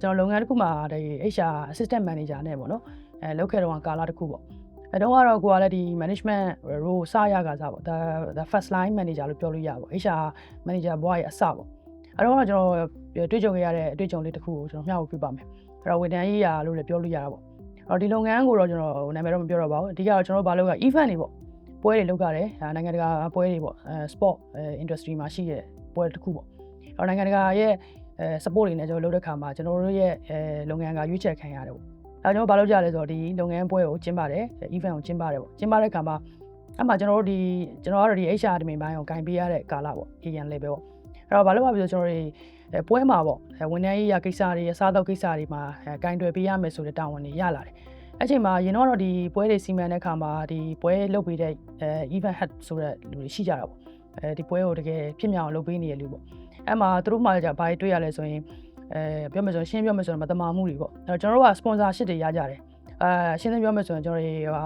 ကျွန်တော်လုပ်ငန်းတစ်ခုမှာဒီ HR assistant manager နဲ့ပေါ့နော်အဲလုပ်ခဲ့တော့ကာလာတစ်ခုပေါ့ အဲတော့ကတော့ကိုကလည်းဒီ management role စရကစားပေါ့ဒါ the first line manager လို့ပြောလို့ရပါပေါ့ HR manager ဘွားရဲ့အစပေါ့အဲတော့ကျွန်တော်တွေ့ကြုံခဲ့ရတဲ့အတွေ့အကြုံလေးတစ်ခုကိုကျွန်တော်မျှဝေပြပါမယ်အဲတော့ဝန်ထမ်းရေးရာလို့လည်းပြောလို့ရတာပေါ့အော်ဒီလုပ်ငန်းကိုတော့ကျွန်တော်နာမည်တော့မပြောတော့ပါဘူးအဓိကတော့ကျွန်တော်တို့ဘာလုပ်က event တွေပေါ့ပွဲတွေလုပ်ကြတယ်အဲနိုင်ငံတကာပွဲတွေပေါ့အဲ sport industry မှာရှိတဲ့ပွဲတစ်ခုပေါ့အော်နိုင်ငံတကာရဲ့အဲ support တွေနဲ့ကျွန်တော်လုပ်တဲ့ခါမှာကျွန်တော်တို့ရဲ့အဲလုပ်ငန်းကရွေးချယ်ခံရတယ်ပေါ့ အဲကျွန်တော်ဘာလုပ်ကြလဲဆိုတော့ဒီလုပ်ငန်းပွဲကိုကျင်းပါတယ် event ကိုကျင်းပါတယ်ပေါ့ကျင်းပတဲ့ခါမှာအဲ့မှာကျွန်တော်တို့ဒီကျွန်တော်ကတော့ဒီ HR admin ဘိုင်းကိုဂိုင်ပေးရတဲ့ကာလပေါ့ AN level ပေါ့အဲ့တော့ဘာလို့ပါပြီဆိုကျွန်တော်တို့အဲပွဲမှာပေါ့ဝန်ထမ်းရေးရာကိစ္စတွေအစားအသောက်ကိစ္စတွေမှာအဲဂိုင်တွယ်ပေးရမယ်ဆိုတဲ့တာဝန်တွေရလာတယ်အဲ့ချိန်မှာရင်တော့ဒီပွဲတွေစီမံတဲ့ခါမှာဒီပွဲလုပ်ပေးတဲ့အဲ event head ဆိုတဲ့လူတွေရှိကြတာပေါ့အဲဒီပွဲကိုတကယ်ဖြစ်မြောက်အောင်လုပ်ပေးနေတဲ့လူပေါ့အဲ့မှာသူတို့မှじゃဘာတွေတွေ့ရလဲဆိုရင် အဲပြောမယ်ဆိုရင်ရှင်းပြောမယ်ဆိုရင်မတမာမှုတွေပေါ့အဲ့တော့ကျွန်တော်တို့က sponsorship တွေရကြတယ်အဲရှင်းရှင်းပြောမယ်ဆိုရင်ကျွန်တော်တို့ဟာ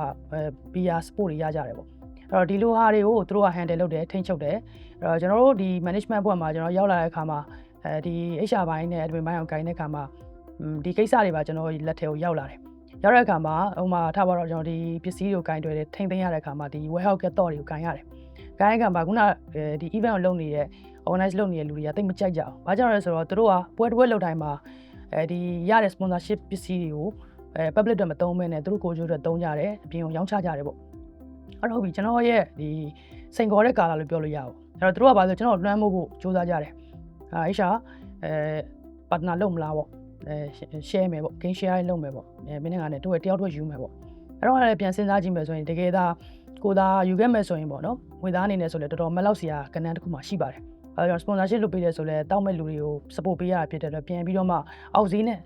PR support တွေရကြတယ်ပေါ့အဲ့တော့ဒီလိုဟာတွေကိုသူတို့က handle လုပ်တယ်ထိန်းချုပ်တယ်အဲ့တော့ကျွန်တော်တို့ဒီ management ဘက်မှာကျွန်တော်ရောက်လာတဲ့အခါမှာအဲဒီ HR ဘိုင်းနဲ့ admin ဘိုင်းအောင်ဂိုင်းတဲ့အခါမှာဒီကိစ္စတွေပါကျွန်တော်လက်ထဲကိုရောက်လာတယ်ရောက်တဲ့အခါမှာဟိုမှာထားပါတော့ကျွန်တော်ဒီပစ္စည်းတွေကိုဂိုင်းတွေထိန်းသိမ်းရတဲ့အခါမှာဒီ warehouse get တော့တွေကိုဂိုင်းရတယ်ဂိုင်းကမှာခုနဒီ event ကိုလုပ်နေတဲ့ organize လုပ်နေတဲ့လူတွေကတိတ်မကြိုက်ကြအောင်။ဘာကြောင့်လဲဆိုတော့သူတို့ကပွဲတစ်ပွဲလုပ်တိုင်းမှာအဲဒီရတဲ့ sponsorship ပစ္စည်းတွေကိုအဲ public တွေမသုံးဘဲနဲ့သူတို့ကိုယ်ကျိုးတွေသုံးကြတယ်အပြင်ကိုရောင်းချကြတယ်ပေါ့။အဲ့တော့ဟုတ်ပြီကျွန်တော်ရဲ့ဒီစိန်ခေါ်တဲ့ကာလလို့ပြောလို့ရအောင်။အဲ့တော့သူတို့ကဘာလို့ကျွန်တော်လွှမ်းမိုးဖို့စူးစမ်းကြတယ်။အာ HR အဲ partner လုပ်မလားပေါ့။အဲ share မယ်ပေါ့ gain share လုပ်မယ်ပေါ့။အဲမင်းကလည်းတို့တယောက်တော့ယူမယ်ပေါ့။အဲ့တော့လည်းပြန်စဉ်းစားကြည့်မယ်ဆိုရင်တကယ်သာကိုသာယူခဲ့မယ်ဆိုရင်ပေါ့နော်။ငွေသားအနေနဲ့ဆိုလည်းတော်တော်မလောက်စီရကဏ္ဍတစ်ခုမှရှိပါတယ်။ အဲကြောင့် sponsorship လုပ်ပေးတယ်ဆိုလဲတောက်မဲ့လူတွေကို support ပေးရတာဖြစ်တယ်တော့ပြန်ပြီးတော့မှအောက်ဈေးနဲ့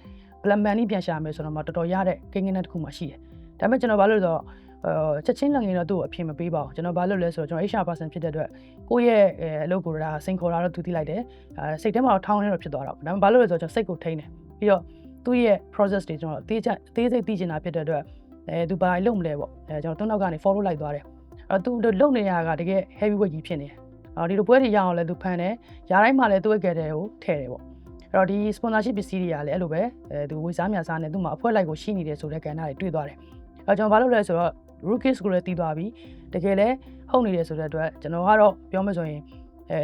plan man ကြီးပြန်ရှာမယ်ဆိုတော့မှတော်တော်ရတဲ့ကိန်းကိန်းတစ်ခုမှရှိတယ်။ဒါပေမဲ့ကျွန်တော်ဘာလို့လဲဆိုတော့အဲချက်ချင်းလည်းငင်တော့သူ့ကိုအဖြစ်မပေးပါဘူးကျွန်တော်ဘာလို့လဲဆိုတော့ကျွန်တော် HR person ဖြစ်တဲ့အတွက်ကိုယ့်ရဲ့အလုပ်ကိုဒါစိန်ခေါ်တာတော့သူသိလိုက်တယ်အဲစိတ်ထဲမှာတော့ထောင်းနေတော့ဖြစ်သွားတာပေါ့ဒါပေမဲ့ဘာလို့လဲဆိုတော့ကျွန်တော်စိတ်ကိုထိန်းတယ်ပြီးတော့သူသူ့ရဲ့ process တွေကျွန်တော်အသေးချအသေးစိတ်သိချင်တာဖြစ်တဲ့အတွက်အဲသူဘာလုပ်မလဲပေါ့အဲကျွန်တော်သူ့နောက်ကနေ follow လိုက်သွားတယ်အဲ့တော့သူလုပ်နေရတာကတကယ် heavy weight ကြီးဖြစ်နေတယ်အော် ဒီလိုပွဲတွေရအောင်လဲသူဖန်တယ်ຢာတိုင်းမှာလဲသူ့ရဲ့ getter ကိုထည့်တယ်ပေါ့အဲ့တော့ဒီ sponsorship ပစ္စည်းတွေကလည်းအဲ့လိုပဲအဲသူဝေစားမြစားနဲ့သူ့မှာအဖွဲလိုက်ကိုရှိနေတယ်ဆိုတဲ့ကဏ္ဍတွေတွေ့သွားတယ်အဲ့တော့ကျွန်တော်ဘာလုပ်လဲဆိုတော့ rookies ကိုလည်းတီးသွားပြီတကယ်လဲဟုတ်နေတယ်ဆိုတဲ့အတွက်ကျွန်တော်ကတော့ပြောမှဆိုရင်အဲ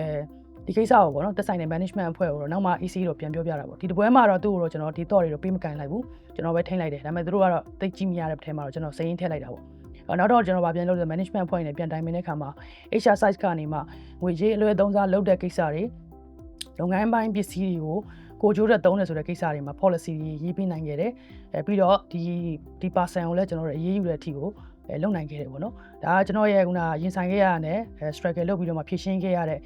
ဒီကိစ္စကိုပေါ့နော်တက်ဆိုင်တဲ့ management အဖွဲ့ကိုတော့နောက်မှ EC တော့ပြန်ပြောပြတာပေါ့ဒီတပွဲမှာတော့သူ့ကိုတော့ကျွန်တော်ဒီ thought တွေတော့ပေးမကန်လိုက်ဘူးကျွန်တော်ပဲထိန်းလိုက်တယ်ဒါပေမဲ့သူတို့ကတော့သိကြည့်မရတဲ့ထဲမှာတော့ကျွန်တော်စိတ်ရင်းထည့်လိုက်တာပေါ့အော် နောက်တော့ကျွန်တော်ဗာပြန်လုပ်တယ် management အဖွဲ့နဲ့ပြန်တိုင်ပင်တဲ့ခါမှာ HR size ကနေမှငွေကြေးအလွယ်သုံးစားလုပ်တဲ့ကိစ္စတွေလုပ်ငန်းပိုင်းပစ္စည်းတွေကိုကိုကြိုးတဲ့သုံးတယ်ဆိုတဲ့ကိစ္စတွေမှာ policy တွေရေးပေးနိုင်ခဲ့တယ်အဲပြီးတော့ဒီဒီ person ကိုလည်းကျွန်တော်တို့အရေးယူတဲ့အထိကိုအဲလုပ်နိုင်ခဲ့တယ်ပေါ့နော်ဒါကကျွန်တော်ရဲ့ခုနရင်ဆိုင်ခဲ့ရတဲ့အဲ struggle လုပ်ပြီးတော့မှဖြည့်ရှင်းခဲ့ရတဲ့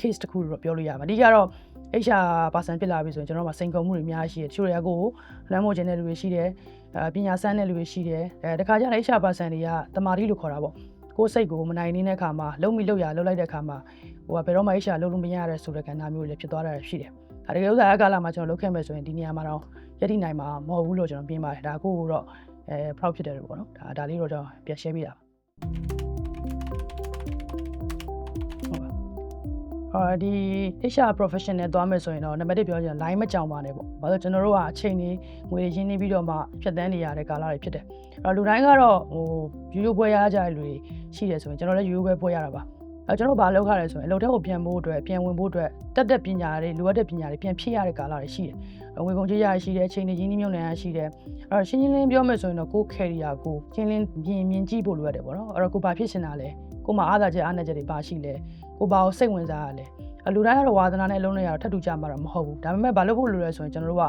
case တစ်ခုလို့ပြောလို့ရပါအဓိကတော့ HR person ဖြစ်လာပြီဆိုရင်ကျွန်တော်တို့မှာစိန်ခေါ်မှုတွေအများကြီးရှိတယ်တချို့တွေကကိုယ်လမ်းမို့ခြင်းတဲ့လူတွေရှိတယ်အဲ ပညာစမ်းတဲ့လူတွေရှိတယ်အဲတခါကျရင် HR person တွေကတမာတိလို့ခေါ်တာပေါ့ကိုယ်စိတ်ကိုမနိုင်နေတဲ့အခါမှာလုံးမိလုံးရလုံးလိုက်တဲ့အခါမှာဟိုကဘယ်တော့မှ HR လုံးလို့မရတဲ့ဆိုတဲ့ကဏ္ဍမျိုးတွေလည်းဖြစ်သွားတာရှိတယ်အဲတကယ်ဥစ္စာအကာလာမှာကျွန်တော်လုပ်ခဲ့မယ်ဆိုရင်ဒီနေရာမှာတော့ယက်တိနိုင်မှာမဟုတ်ဘူးလို့ကျွန်တော်ပြင်ပါတယ်ဒါကိုကတော့အဲ proud ဖြစ်တယ်လို့ပေါ့နော်ဒါဒါလေးတော့ကျွန်တော်ပြန် share ပေးတာပါ အာဒီ HR professional သွားမယ်ဆိုရင်တော့နံပါတ်1ပြောချင် line မကြောင်ပါနဲ့ပေါ့။ဘာလို့ကျွန်တော်တို့ကအချိန်ကြီးငွေရင်းနှီးပြီးတော့မှဖြတ်တန်းနေရတဲ့ကာလတွေဖြစ်တယ်။အဲ့တော့လူတိုင်းကတော့ဟိုရိုးရိုးပွဲရကြတဲ့လူတွေရှိတယ်ဆိုရင်ကျွန်တော်လည်းရိုးရိုးပွဲပွဲရတာပါ။အဲကျွန်တော်ဘာလုပ်ခရလဲဆိုရင်အလုပ်ထက်ကိုပြန်ဖို့အတွက်ပြန်ဝင်ဖို့အတွက်တက်တက်ပညာတွေလိုအပ်တဲ့ပညာတွေပြန်ဖြည့်ရတဲ့ကာလတွေရှိတယ်။ငွေကုန်ကြေးရရှိတယ်အချိန်တွေရင်းနှီးမြှုပ်နှံရရှိတယ်။အဲ့တော့ရှင်းရှင်းလင်းပြောမယ်ဆိုရင်တော့ကိုယ် career ကိုရှင်းလင်းမြင်မြင်ကြည့်ဖို့လိုရတယ်ပေါ့နော်။အဲ့တော့ကိုဘာဖြစ်ရှင်တာလဲ။ကိုမှအားသာချက်အားနည်းချက်တွေပါရှိလဲ။ ကိုဘာကိုစိတ်ဝင်စားရလဲ။လူတိုင်းကတော့ဝါသနာနဲ့အလုံးနဲ့ရတော့ထပ်တူကြမှာတော့မဟုတ်ဘူးဒါပေမဲ့ဘာလို့ဖို့လိုလဲဆိုရင်ကျွန်တော်တို့က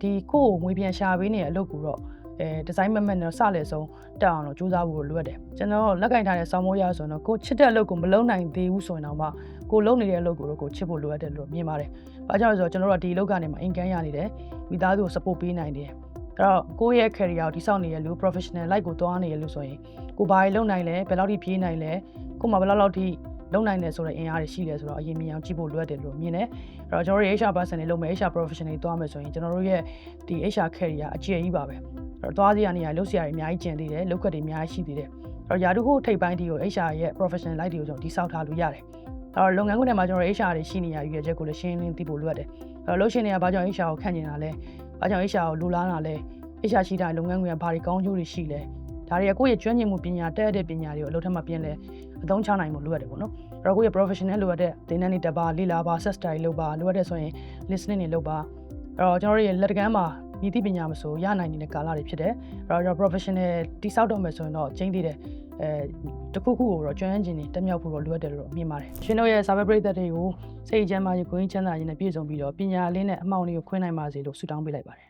ဒီကိုယ့်ကိုငွေပြန်ရှာပေးနေတဲ့အလုပ်ကိုတော့အဲဒီဇိုင်းမမက်နဲ့စလဲဆုံးတက်အောင်လို့စူးစမ်းဖို့လိုအပ်တယ်ကျွန်တော်လက်ကင်ထားတဲ့ဆောင်းမိုးရဆိုတော့ကိုချစ်တဲ့အလုပ်ကိုမလုပ်နိုင်သေးဘူးဆိုရင်တော့မှကိုလုပ်နေတဲ့အလုပ်ကိုတော့ကိုချစ်ဖို့လိုအပ်တယ်လို့မြင်ပါတယ်ဘာကြောင့်လဲဆိုတော့ကျွန်တော်တို့ကဒီအလုပ်ကနေမှအင်ကန်ရနေတယ်မိသားစုကို support ပေးနိုင်တယ်အဲ့တော့ကိုယ့်ရဲ့ career ကိုတိစောင့်နေရလို့ professional life ကိုသွားနေရလို့ဆိုရင်ကိုဘာတွေလုပ်နိုင်လဲဘယ်လောက်ထိပြေးနိုင်လဲကိုမှဘယ်လောက်လောက်ထိ လုံနိုင်တယ်ဆိုတဲ့အင်အားတွေရှိတယ်ဆိုတော့အရင်မြင်အောင်ကြည့်ဖို့လိုအပ်တယ်လို့မြင်တယ်။အဲ့တော့ကျွန်တော်တို့ HR person တွေလုပ်မယ် HR professional တွေသွားမယ်ဆိုရင်ကျွန်တော်တို့ရဲ့ဒီ HR career အကျယ်ကြီးပါပဲ။အဲ့တော့သွားစရာနေရာလုပ်စရာတွေအများကြီးကျန်သေးတယ်။လုပ်ခွက်တွေအများကြီးရှိသေးတယ်။အဲ့တော့ယာတုခုထိပ်ပိုင်းတီကို HR ရဲ့ professional life တွေကိုကျွန်တော်ဒီဆောက်ထားလို့ရတယ်။အဲ့တော့လုပ်ငန်းခွင်ထဲမှာကျွန်တော်တို့ HR တွေရှိနေရရွေးချက်ကိုလည်းရှင်းလင်းသိဖို့လိုအပ်တယ်။အဲ့တော့လုပ်ရှင်တွေကဘာကြောင့် HR ကိုခန့်ကျင်တာလဲ။ဘာကြောင့် HR ကိုလိုလားတာလဲ။ HR ရှိတဲ့လုပ်ငန်းခွင်ကဘာတွေကောင်းကျိုးတွေရှိလဲ။ဒါတွေကကိုယ့်ရဲ့ကျွမ်းကျင်မှုပညာတက်တဲ့ပညာတွေကိုအလုပ်ထက်မှပြင်လဲ အသုံးချနိုင်မှုလိုအပ်တယ်ပေါ့နော်။အဲ့တော့ကိုယ့်ရဲ့ professional လိုအပ်တဲ့သင်တန်းတွေတက်ပါလေ့လာပါ set style လုပ်ပါလိုအပ်တဲ့ဆိုရင် listening တွေလုပ်ပါအဲ့တော့ကျွန်တော်တို့ရဲ့လက်တကမ်းမှာမြည်သည့်ပညာမဆိုရနိုင်နေတဲ့ကာလတွေဖြစ်တယ်အဲ့တော့ professional တိစောက်တော့မယ်ဆိုရင်တော့ကျင်းသေးတယ်အဲတခုခုကိုတော့ကျွမ်းကျင်နေတက်မြောက်ဖို့တော့လိုအပ်တယ်လို့မြင်ပါတယ်ရှင်တို့ရဲ့ cyber ပရိသတ်တွေကိုစိတ်ချမ်းသာရေးကိုင်းချမ်းသာရေးနဲ့ပြည့်စုံပြီးတော့ပညာလေးနဲ့အမှောင်လေးကိုခွင့်နိုင်ပါစေလို့ဆုတောင်းပေးလိုက်ပါတယ်